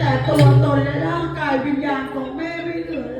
แต่ตัวตนและร่างกายวิญญาณของแม่ไม่เหลือแล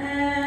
Uh,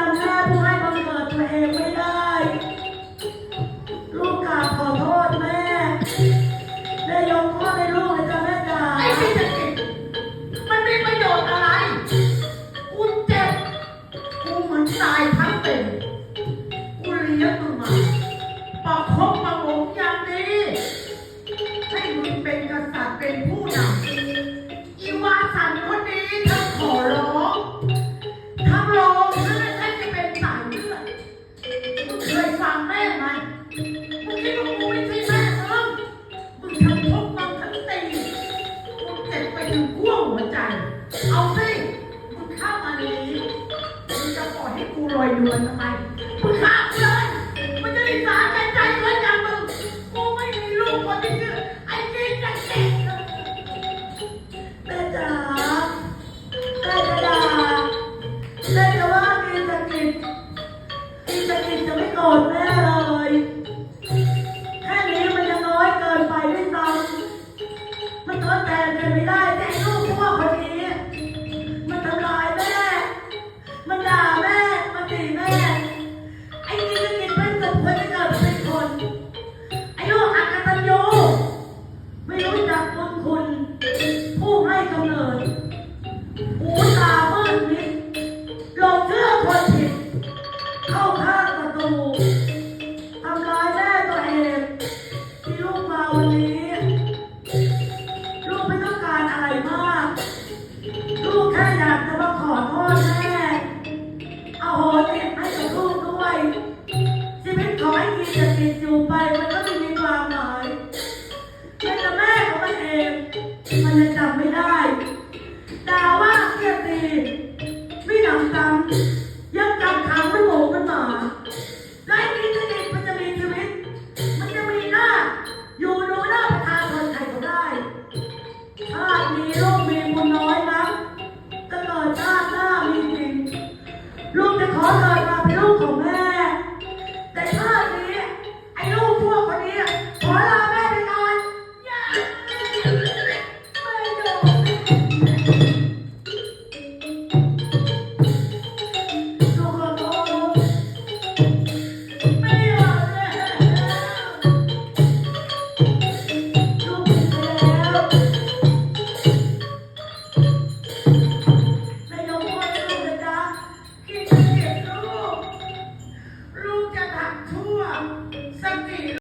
ทำหน้าผู้ให้บังเนิดตัวเองไม่ได้ ไอ้ติ๊กจักิดแม่จ๋าแม่กราแม่จะว่ามีจกิดมีจกิดจะไม่โกรธแม่เลยแค่นี้มันยังน้อยเกินไปด้วยซ้ำมันทดแทนกันไม่ได้ Come on. welcome.